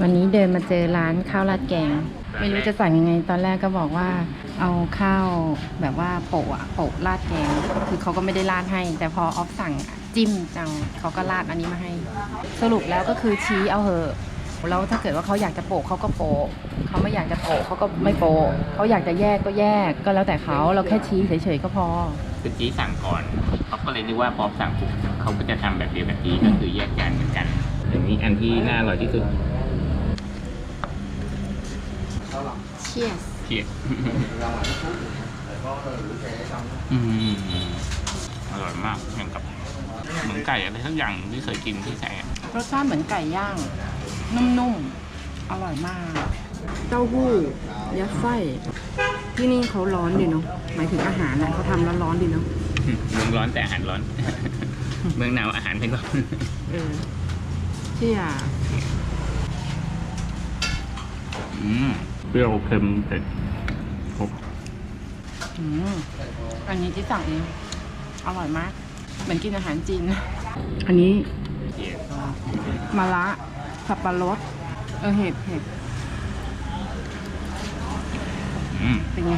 วันนี้เดินมาเจอร้านข้าวราดแกง ไม่รู้จะสั่งยังไง ตอนแรกก็บอกว่า เอาข้าวแบบว่าโปะอะโปะราดแกง คือเขาก็ไม่ได้ราดให้ แต่พอออฟสั่งจิ้มจังเขาก็ราดอันนี้มาให้ สรุปแล้วก็คือชี้เอาเหอะแล้วถ้าเกิดว่าเขาอยากจะโปะเขาก็โปะเขาไม่อยากจะโปะเขาก็ไม่โปะเขาอยากจะแยกก็แยกก็แล้วแต่เขาเราแค่ชี้เฉยๆก็พอคือจี้สั่งก่อนเขาก็เลยนึกว่าพอสั่งปุ๊บเขาก็จะทำแบบเดียวกับจี้ก็คือแยกจานเหมือนกันอันนี้อันที่น่าอร่อยที่สุด เชียอืมอร่อยมากเหมือนกับเหมือนไก่อะไรทั้งอย่างที่เคยกินที่ไหนอะรสชาติเหมือนไก่ย่าง นุ่มๆ อร่อยมาก เต้าหู้ยัดไส้ที่นี่เขาร้อนดีเนาะหมายถึงอาหารนะเขาทำแล้วร้อนดีเนาะเมืองร้อนแต่อาหารร้อน เมืองหนาวอาหารไม่ร้อน เออเชี่ยอืม เปรี้ยวเค็มเผ็ดครบอืมอันนี้ที่สั่งเองอร่อยมาก เหมือนกินอาหารจีน อันนี้เชียมะระสับปะรด เออเห็ดเห็ดอืมเป็นไง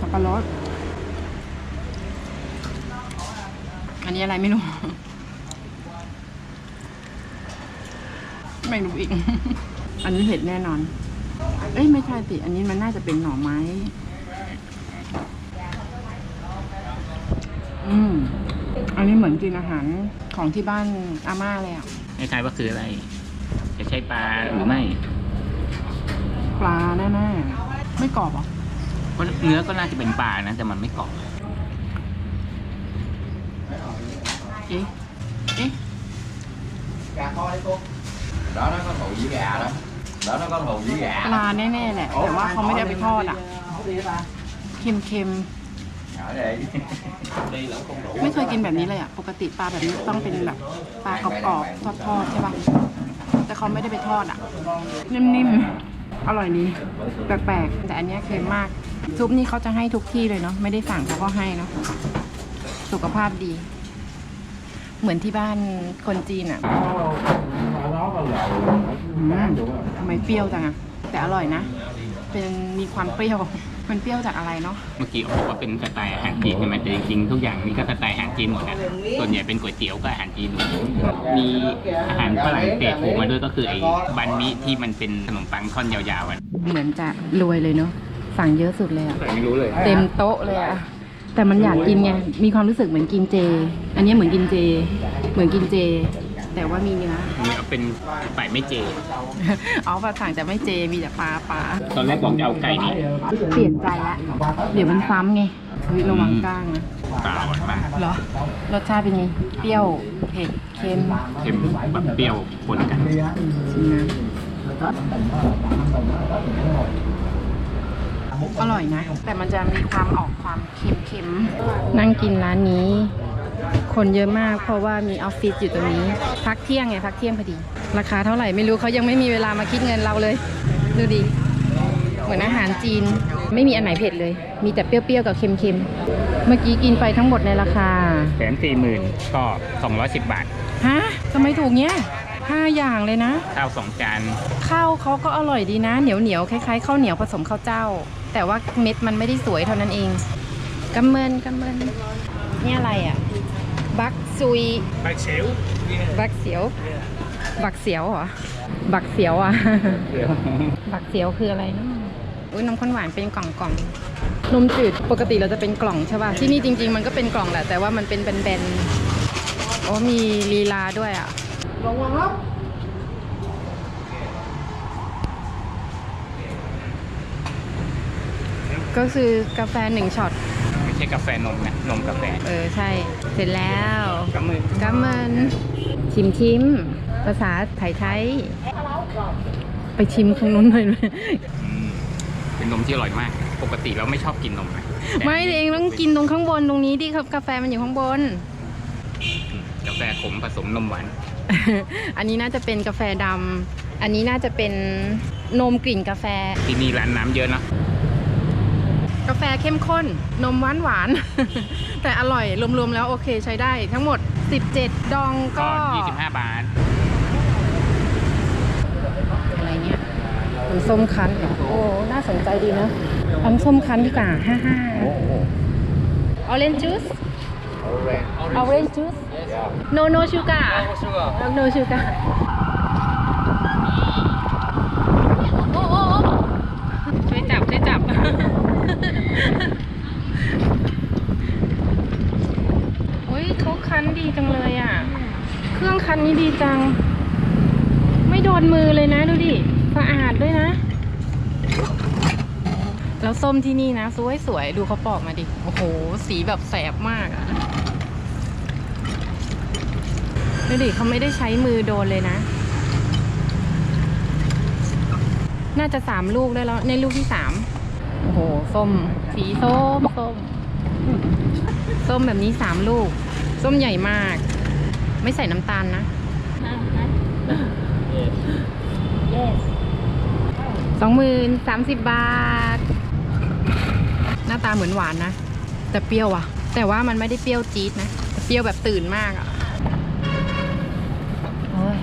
สับปะรด อันนี้อะไรไม่รู้ ไม่รู้อีก อันนี้เห็ดแน่นอน เอ้ยไม่ใช่สิอันนี้มันน่าจะเป็นหน่อไม้ อืม อันนี้เหมือนกินอาหารของที่บ้านอาม่าเลยอะไม่ทายว่าคืออะไร จะใช่ปลาหรือไม่ ปลาแน่ๆไม่กรอบเหรอก็เนื้อก็น่าจะเป็นปลานะ แต่มันไม่กรอบ เอ๊ะเอ๊ะ gà kho đấy cô đó nó có thụ với gà đó đó nó có thụ với ป gà ลาแน่ๆแหละแต่ว่าเขาไม่ได้เอาไปทอดอะเค็ม ở đây đi lẫn không đủ ๆไม่เคยกินแบบนี้เลยอะปกติปลาแบบนี้ต้องเป็นแบบปลากรอบๆทอดๆใช่ป่ะแต่เขาไม่ได้ไปทอดอะ นิ่มๆอร่อยดีแปลกๆแต่อันเนี้ยเค็มมากซุปนี่เขาจะให้ทุกที่เลยเนาะไม่ได้สั่งเขาก็ให้เนาะสุขภาพดี เหมือนที่บ้านคนจีนอะอืม ทำไมเปรี้ยวจังอะแต่อร่อยนะ เป็นมีความเปรี้ยว มันเปรี้ยวจากอะไรเนาะ เมื่อกี้เขาบอกว่าเป็นสไตล์อาหารจีนใช่ไหมแต่จริงๆทุกอย่างนี่ก็สไตล์อาหารจีนหมดนะส่วนใหญ่เป็นก๋วยเตี๋ยวก็อาหารจีนหมดมีอาหารฝรั่งเศสโผล่มาด้วยก็คือไอ้บันมิที่มันเป็นขนมปังท่อนยาวๆอะเหมือนจะรวยเลยเนาะ สั่งเยอะสุดเลยอะไม่รู้เลย เต็มโต๊ะเลยอะแต่มันอยากกินไง มีความรู้สึกเหมือนกินเจ อันนี้เหมือนกินเจ เหมือนกินเจ แต่ว่ามีเนื้อนี่เอาเป็นฝ่ายไม่เจเอาปลาสั่งแต่ไม่เจมีแต่ปลาปลาตอนแรกบอกจะเอาไก่นี่เปลี่ยนใจละเดี๋ยวมันซ้ำไงเฮ้ยระวังก้างนะเปล่าอ่อนมากเหรอรสชาติเป็นไงเปรี้ยวเผ็ดเค็มเค็มแบบเปรี้ยวปนกันชิมนะอร่อยนะ แต่มันจะมีความออกความเค็มๆนั่งกินร้านนี้ คนเยอะมากเพราะว่ามีออฟฟิศอยู่ตรงนี้ พักเที่ยงไงพักเที่ยงพอดี ราคาเท่าไหร่ไม่รู้เขายังไม่มีเวลามาคิดเงินเราเลย ดูดิเหมือนอาหารจีนไม่มีอันไหนเผ็ดเลย มีแต่เปรี้ยวๆกับเค็มๆ เมื่อกี้กินไปทั้งหมดในราคาแถมสี่หมื่นก็สองร้อยสิบบาท ฮะทำไมถูกเนี้ยห้าอย่างเลยนะ ข้าวสองจาน ข้าวเขาก็อร่อยดีนะ เหนียวเหนียวๆคล้ายๆข้าวเหนียวผสมข้าวเจ้า แต่ว่าเม็ดมันไม่ได้สวยเท่านั้นเองกำเมินกำเมินนี่อะไรอะ บักซุย บักเชลบักเสียว บักเสียวเหรอ บักเสียวอะ บักเสียวคืออะไรเนาะอุ้ยนมข้นหวานเป็นกล่องกล่องๆนมจืดปกติเราจะเป็นกล่องใช่ป่ะ ที่นี่จริง ๆ มันก็เป็นกล่องแหละ แต่ว่ามันเป็นแบนๆ โอ้มีลีลาด้วยอะก็คือกาแฟหนึ่งช็อตไม่ใช่กาแฟนมนะนมกาแฟ เออใช่ เสร็จแล้วกำมือกัมมันชิมชิม ภาษาไทยไทยไปชิมตรงนู้นหน่อยไหมอืมเป็นนมที่อร่อยมาก ปกติเราไม่ชอบกินนมนะแต่ไม่เองต้องกินตรงข้างบนตรงนี้ดิครับกาแฟมันอยู่ข้างบน กาแฟขมผสมนมหวาน อันนี้น่าจะเป็นกาแฟดำอันนี้น่าจะเป็นนมกลิ่นกาแฟ ที่นี่ร้านน้ำเยอะเนาะ กาแฟเข้มข้น นมหวานหวาน แต่อร่อยรวมๆแล้วโอเคใช้ได้ทั้งหมด 17 ดองก็ 25 บาท อะไรเนี่ยน้ำส้มคั้นโอ้ น่าสนใจดีนะน้ำส้มคั้นดีกว่าห้าห้ออเรนจ์จูสอเรนจ์ juice no no sugar no sugar เครื่องคันนี้ดีจัง ไม่โดนมือเลยนะดูดิ สะอาดด้วยนะ แล้วส้มที่นี่นะ สวยสวยดูเขาปอกมาดิ โอ้โห สีแบบแสบมากอะดูดิเขาไม่ได้ใช้มือโดนเลยนะ น่าจะสามลูกได้แล้ว ในลูกที่สามโอ้โห ส้ม สีส้ม ส้ม ส้มแบบนี้สามลูก ส้มใหญ่มาก ไม่ใส่น้ำตาลนะสองหมื่นสามสิบบาท หน้าตาเหมือนหวานนะ แต่เปรี้ยวอะแต่ว่ามันไม่ได้เปรี้ยวจี๊ดนะแต่เปรี้ยวแบบตื่นมากอะโอ้ย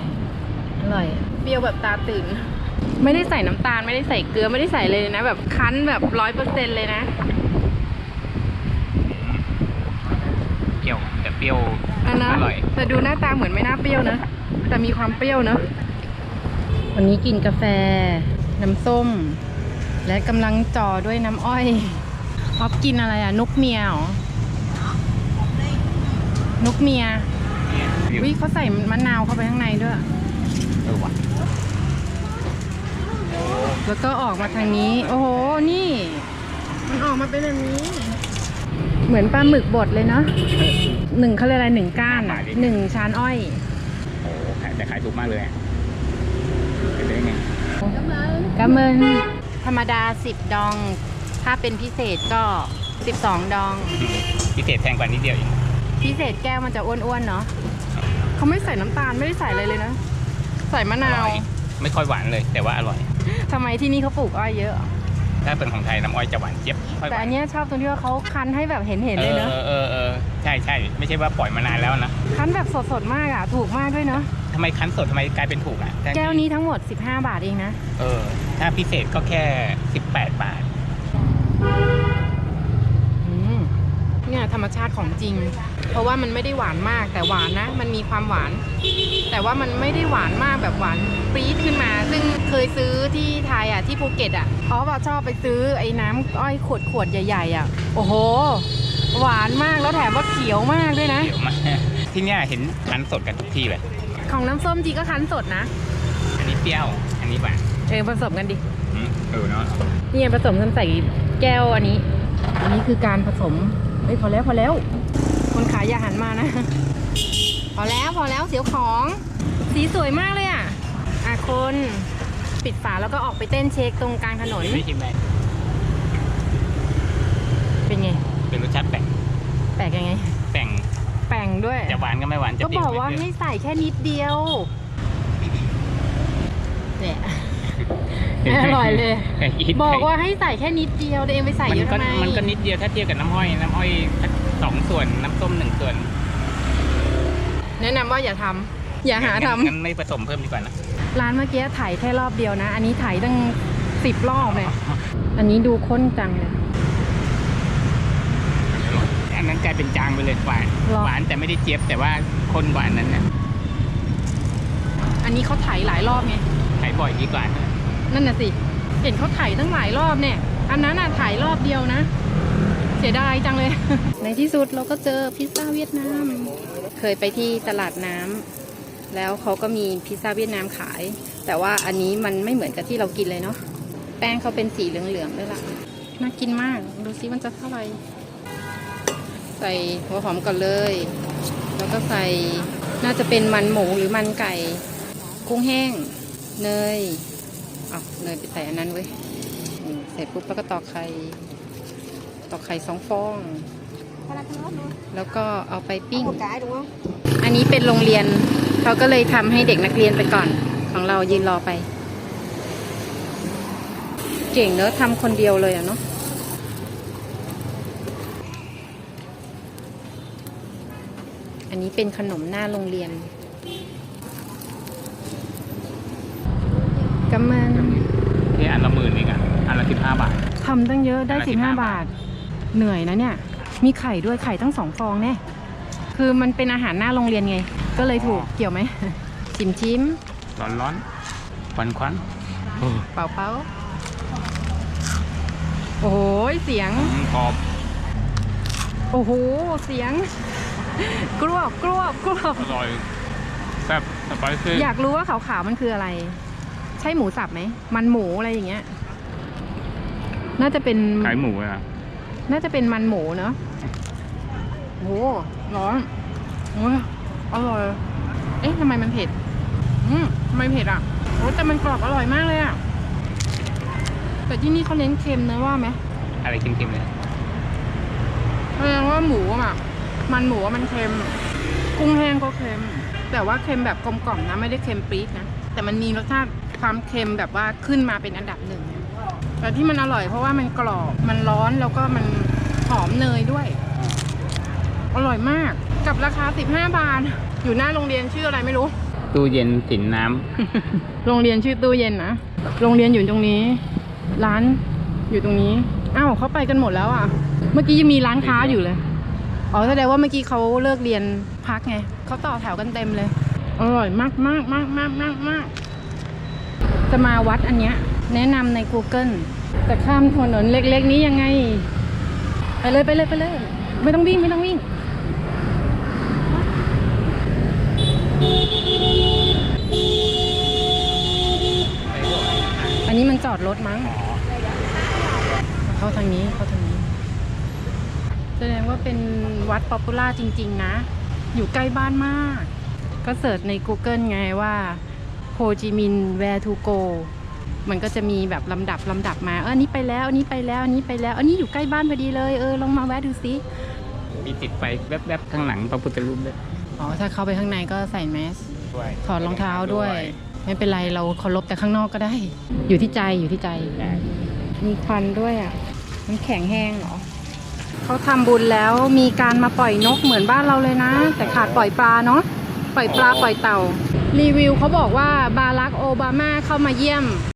อร่อย เปรี้ยวแบบตาตื่น ไม่ได้ใส่น้ำตาลไม่ได้ใส่เกลือไม่ได้ใส่เลยนะ แบบคั้นแบบร้อยเปอร์เซ็นเลยนะ เปรี้ยวแต่เปรี้ยว อันนะอร่อย แต่ดูหน้าตาเหมือนไม่น่าเปรี้ยวนะ แต่มีความเปรี้ยวเนอะวันนี้กินกาแฟ น้ำส้ม และกำลังจ่อด้วยน้ำอ้อยออฟกินอะไรอะนกเมียเหรอนกเมียเนี่ยเปรี้ยววิเขาใส่มะนาวเข้าไปข้างในด้วยเออว่ะแล้วก็ออกมาทางนี้ โอ้โห นี่ มันออกมาเป็นแบบนี้ เหมือนปลาหมึกบดเลยเนาะหนึ่งเขาเรียกอะไรหนึ่งก้านอะหนึ่งชานอ้อย โอ้โหขายแต่ขายถูกมากเลยอะเป็นได้ไงกำเมินธรรมดา10ดอง ถ้าเป็นพิเศษก็12ดอง พิเศษแพงกว่านิดเดียวเองพิเศษแก้วมันจะอ้วนๆเนาะเขาไม่ใส่น้ำตาลไม่ได้ใส่อะไรเลยนะ ใส่มะนาอวร่อยไม่ค่อยหวานเลยแต่ว่าอร่อยทำไมที่นี่เขาปลูกอ้อยเยอะ ถ้าเป็นของไทยน้ำอ้อยจะหวานเจี๊ยบค่อยหแต่วาอันนเนี้ยชอบตรงที่ว่าเขาคั้นให้แบบเห็นๆเลยเนาะเออเออเออใช่ใช่ไม่ใช่ว่าปล่อยมานานแล้วนะคั้นแบบสดๆมากอะ ถูกมากด้วยเนาะทำไมคั้นสดทำไมกลายเป็นถูกอะทั้งที่แก้วนี้ทั้งหมด 15 บาทเองนะ เออ ถ้าพิเศษก็แค่ 18 บาท อืมเนี่ยธรรมชาติของจริง เพราะว่ามันไม่ได้หวานมากแต่หวานนะ มันมีความหวาน แต่ว่ามันไม่ได้หวานมากแบบหวานปรี๊ดขึ้นมา ซึ่งเคยซื้อที่ไทยอะที่ภูเก็ตอะเพราะว่าชอบไปซื้อไอ้น้ำอ้อยขวดขวดๆใหญ่ ๆ อะ โอ้โห หวานมากแล้วแถมว่าเขียวมากด้วยนะเดี๋ยวมา ที่เนี่ยเห็นคั้นสดกันทุกที่เลย ของน้ำส้มทีก็คั้นสดนะอันนี้เปรี้ยว อันนี้หวานเออผสมกันดิอืมเออเนาะนี่ไงผสมกันใส่แก้วอันนี้ อันนี้คือการผสมเฮ้ยพอแล้วพอแล้ว คนขายอย่าหันมานะ พอแล้วพอแล้วเสียวของ สีสวยมากเลยอะ อะคนปิดฝาแล้วก็ออกไปเต้นเช็คตรงกลางถนน ไม่ชิมเลยเป็นไง เป็นรสชาติแปลกแปลกยังไง แปลงแปลงด้วย จะหวานก็ไม่หวาน จะก็เปรี้บยวอกว่าไม่เปรี้ให้ยวใส่แค่นิดเดียวเนี่ย อร่อยเลยคิดบอกว่าให้ใส่แค่นิดเดียวตัวเองไปใส่มันเยอะก็ทำไมมันก็นิดเดียวถ้าเทียบกับน้ำอ้อย น้ำอ้อยสักสองส่วนน้ำส้มหนึ่งส่วน แนะนำว่าอย่าทำอย่าหาทำงั้นไม่ผสมเพิ่มดีกว่านะ ร้านเมื่อกี้ถ่ายแค่รอบเดียวนะ อันนี้ถ่ายตั้งสิบรอบเลย อันนี้ดูข้นจังเลยอันนั้นกลายเป็นจางไปเลยหวานหรอหวานแต่ไม่ได้เจี๊ยบแต่ว่าคนหวานนั้นเนี่ยอันนี้เขาถ่ายหลายรอบไงใช้บ่อยดีกว่า นั่นน่ะสิ เห็นเขาถ่ายตั้งหลายรอบเนี่ย อันนั้นน่ะถ่ายรอบเดียวนะ เสียดายจังเลย ในที่สุดเราก็เจอพิซซ่าเวียดนาม เคยไปที่ตลาดน้ำแล้วเขาก็มีพิซซ่าเวียดนามขาย แต่ว่าอันนี้มันไม่เหมือนกับที่เรากินเลยเนาะ แป้งเขาเป็นสีเหลืองๆด้วยล่ะ น่ากินมาก ดูซิมันจะเท่าไหร่ ใส่หัวหอมก่อนเลย แล้วก็ใส่น่าจะเป็นมันหมูหรือมันไก่ กุ้งแห้ง เนย อาเนยไปใส่อันนั้นเว้ยอืมเสร็จปุ๊บแล้วก็ตอกไข่ตอกไข่สองฟอง แล้วก็เอาไปปิ้ง อันนี้เป็นโรงเรียนเขาก็เลยทำให้เด็กนักเรียนไปก่อน ของเรายืนรอไป เก่งเนอะทำคนเดียวเลยอะเนาะอันนี้เป็นขนมหน้าโรงเรียน กำมันที่อร่อยสิบห้าบาท ทำตั้งเยอะได้อันละสิบห้า15 บาท เหนื่อยนะเนี่ย มีไข่ด้วยไข่ตั้งสองฟองแน่คือมันเป็นอาหารหน้าโรงเรียนไง ก็เลยถูกเกี่ยวไหม ชิมชิมร้อนร้อนควันควันโอ้เป่าเป่าโอ้โหเสียงกรอบโอ้โหเสียง กรวบกรวบกรวบอร่อยแซ่บสไปซี่อยากรู้ว่าขาวๆมันคืออะไร ใช่หมูสับไหม มันหมูอะไรอย่างเงี้ย น่าจะเป็น ขายหมูอะน่าจะเป็นมันหมูเนอะโหร้อนโอ้ยอร่อย เอ๊ะทำไมมันเผ็ด อืมทำไมเผ็ดอะโอ้แต่มันกรอบอร่อยมากเลยอะ แต่ที่นี่เขาเน้นเค็มนะว่าไหมอะไรเค็มๆเลยแสดงว่าหมูอะ มันหมูอะมันเค็ม กุ้งแห้งก็เค็ม แต่ว่าเค็มแบบกลมกล่อมนะ ไม่ได้เค็มปี๊ดนะ แต่มันมีรสชาติ ความเค็มแบบว่าขึ้นมาเป็นอันดับหนึ่งแต่ที่มันอร่อยเพราะว่ามันกรอบ มันร้อนแล้วก็มันหอมเนยด้วย อร่อยมาก กับราคา 15 บาท อยู่หน้าโรงเรียนชื่ออะไรไม่รู้ ตู้เย็นสินน้โรงเรียนชื่อตู้เย็นนะ โรงเรียนอยู่ตรงนี้ ร้านอยู่ตรงนี้ อ้าวเขาไปกันหมดแล้วอะ เมื่อกี้ยังมีร้านค้าอยู่เลย อ๋อแสดงว่าเมื่อกี้เขาเลิกเรียนพักไง เขาต่อแถวกันเต็มเลย อร่อยมากมากมากมากมากมาก จะมาวัดอันเนี้ยแนะนำใน Google แต่ข้ามถนนเล็กๆ นี้ยังไง ไปเลยไปเลยไปเลย ไม่ต้องวิ่งไม่ต้องวิ่ง อันนี้มันจอดรถมั้ง เข้าทางนี้เข้าทางนี้ แสดงว่าเป็นวัดป๊อปปูล่าจริง ๆ นะ อยู่ใกล้บ้านมาก ก็เสิร์ชใน Google ไงว่า ฮจิมินห์ where to go มันก็จะมีแบบลำดับลำดับมา เอออันนี้ไปแล้วอันนี้ไปแล้วอันนี้ไปแล้วอันนี้อยู่ใกล้บ้านพอดีเลยเออลองมาแวะดูซิำมีติดไฟแวบๆข้างหลังพระพุทธรูปด้วยอ๋อถ้าเข้าไปข้างในก็ใส่แมสด้วยถอดรองเท้าด้วย ไม่เป็นไรเราเคารพแต่ข้างนอกก็ได้ อยู่ที่ใจอยู่ที่ใจใช่มีควันด้วยอะมันแข็งแห้งเหรอเขาทำบุญแล้วมีการมาปล่อยนกเหมือนบ้านเราเลยนะ แต่ขาดปล่อยปลาเนาะปล่อยปลาปล่อยเต่า รีวิวเขาบอกว่าบารักโอบามาเข้ามาเยี่ยม